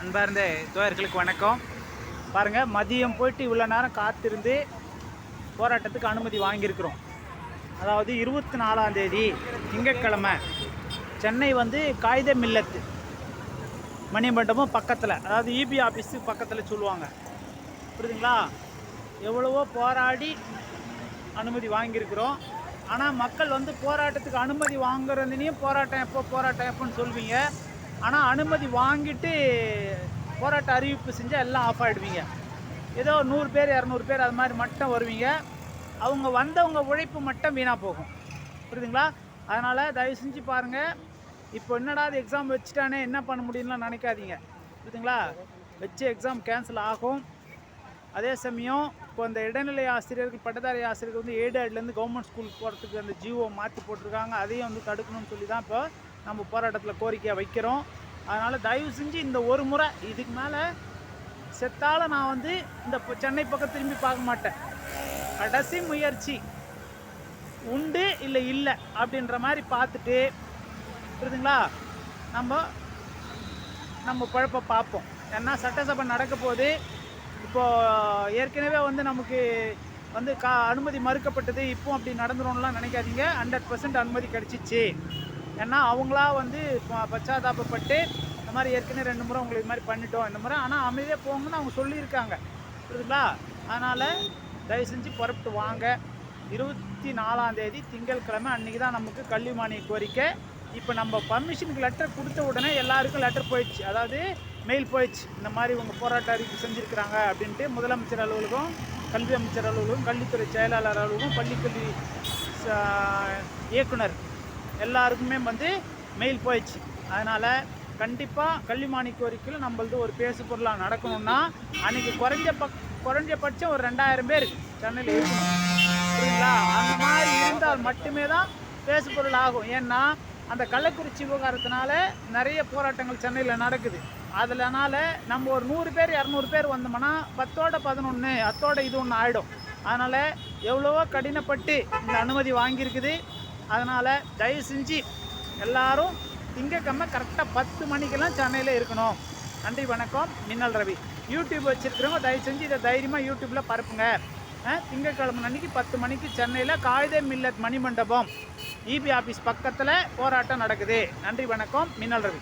அன்பார்ந்த தோழர்களுக்கு வணக்கம். பாருங்கள் மதியம் போயிட்டு இவ்வளோ நேரம் காத்திருந்து போராட்டத்துக்கு அனுமதி வாங்கியிருக்கிறோம். அதாவது இருபத்தி நாலாந்தேதி திங்கட்கிழமை சென்னை வந்து காகித மில்லத்து மணிமண்டபம் பக்கத்தில் அதாவது இபி ஆஃபீஸு பக்கத்தில் சொல்லுவாங்க. புரியுதுங்களா? எவ்வளவோ போராடி அனுமதி வாங்கியிருக்கிறோம். ஆனால் மக்கள் வந்து போராட்டத்துக்கு அனுமதி வாங்குறதுனையும் போராட்டம் எப்போ போராட்டம் எப்போன்னு சொல்வீங்க. ஆனால் அனுமதி வாங்கிட்டு போராட்ட அறிவிப்பு செஞ்சால் எல்லாம் ஆஃப் ஆகிடுவீங்க ஏதோ நூறு பேர் இரநூறு பேர் அது மாதிரி மட்டும் வருவீங்க. அவங்க வந்தவங்க உழைப்பு மட்டும் வீணாக போகும். புரியுதுங்களா? அதனால் தயவு செஞ்சு பாருங்கள் இப்போ என்னடா அது எக்ஸாம் வச்சுட்டானே என்ன பண்ண முடியும்லாம் நினைக்காதீங்க. புரியுதுங்களா? வச்சு எக்ஸாம் கேன்சல் ஆகும். அதே சமயம் இப்போ இந்த இடைநிலை ஆசிரியர்கள் பட்டதாரி ஆசிரியர்கள் வந்து ஏடேட்லேருந்து கவர்மெண்ட் ஸ்கூலுக்கு போகிறதுக்கு அந்த ஜிஓ மாற்றி போட்டிருக்காங்க. அதையும் வந்து தடுக்கணும்னு சொல்லி தான் இப்போ நம்ம போராட்டத்தில் கோரிக்கையை வைக்கிறோம். அதனால் தயவு செஞ்சு இந்த ஒரு முறை இதுக்கு மேலே செத்தால நான் வந்து இந்த சென்னை பக்கம் திரும்பி பார்க்க மாட்டேன். கடைசி முயற்சி உண்டு இல்லை இல்லை அப்படின்ற மாதிரி பார்த்துட்டு புரியுதுங்களா? நம்ம நம்ம குழப்ப பார்ப்போம். ஏன்னா சட்டசபை நடக்க போது இப்போது ஏற்கனவே வந்து நமக்கு வந்து கா அனுமதி மறுக்கப்பட்டது இப்போ அப்படி நடந்துரும்லாம் நினைக்காதீங்க. ஹண்ட்ரட் பர்சன்ட் அனுமதி கிடச்சிச்சு. ஏன்னா அவங்களா வந்து பச்சாதாபப்பட்டு இந்த மாதிரி ஏற்கனவே ரெண்டு முறை உங்களுக்கு இது மாதிரி பண்ணிட்டோம் இந்த முறை. ஆனால் அமைதியாக போங்கன்னு அவங்க சொல்லியிருக்காங்க. புரியுதுங்களா? அதனால் தயவு செஞ்சு புறப்பட்டு வாங்க. இருபத்தி நாலாம் தேதி திங்கட்கிழமை அன்றைக்கி தான் நமக்கு கல்வி மானிய கோரிக்கை. இப்போ நம்ம பர்மிஷனுக்கு லெட்டர் கொடுத்த உடனே எல்லாருக்கும் லெட்டர் போயிடுச்சு. அதாவது மெயில் போயிடுச்சு. இந்த மாதிரி உங்கள் போராட்ட அறிவிப்பு செஞ்சுருக்கிறாங்க அப்படின்ட்டு முதலமைச்சர் அலுவலகம் கல்வி அமைச்சர் அலுவலகம் கல்வித்துறை செயலாளர் அலுவலகம் பள்ளிக்கல்வி ச- இயக்குனர் எல்லாருக்குமே வந்து மெயில் போயிடுச்சு. அதனால் கண்டிப்பாக கல்வி கோரிக்கையில் நம்மளது ஒரு பேசு பொருளாக நடக்கணும்னா அன்றைக்கி குறைஞ்ச பக் குறைஞ்சபட்சம் ஒரு ரெண்டாயிரம் பேர் சென்னையில் இருக்கணும். புரியுங்களா அந்த மாதிரி இருந்தால் மட்டுமே தான் பேசு பொருள் ஆகும். ஏன்னா அந்த கள்ளக்குறிச்சி விவகாரத்தினால நிறைய போராட்டங்கள் சென்னையில் நடக்குது. அதுலனால நம்ம ஒரு நூறு பேர் இரநூறு பேர் வந்தோம்னா பத்தோட பதினொன்று அத்தோட இது ஒன்று ஆகிடும் அதனால் எவ்வளவோ கடினப்பட்டு இந்த அனுமதி வாங்கியிருக்குது. அதனால் தயவு செஞ்சு எல்லாரும் திங்கக்கிழமை கரெக்டாக பத்து மணிக்கெல்லாம் சென்னையில் இருக்கணும். நன்றி வணக்கம். மின்னல் ரவி. யூடியூப் வச்சுருக்கிறவங்க தயவு செஞ்சு இதை தைரியமாக யூடியூப்பில் பரப்புங்க. திங்கக்கிழமை அன்றைக்கி அன்னைக்கு பத்து மணிக்கு சென்னையில் காகித மில்லத் மணிமண்டபம். இபி ஆஃபீஸ் பக்கத்தில் போராட்டம் நடக்குது. நன்றி வணக்கம். மின்னல் ரவி.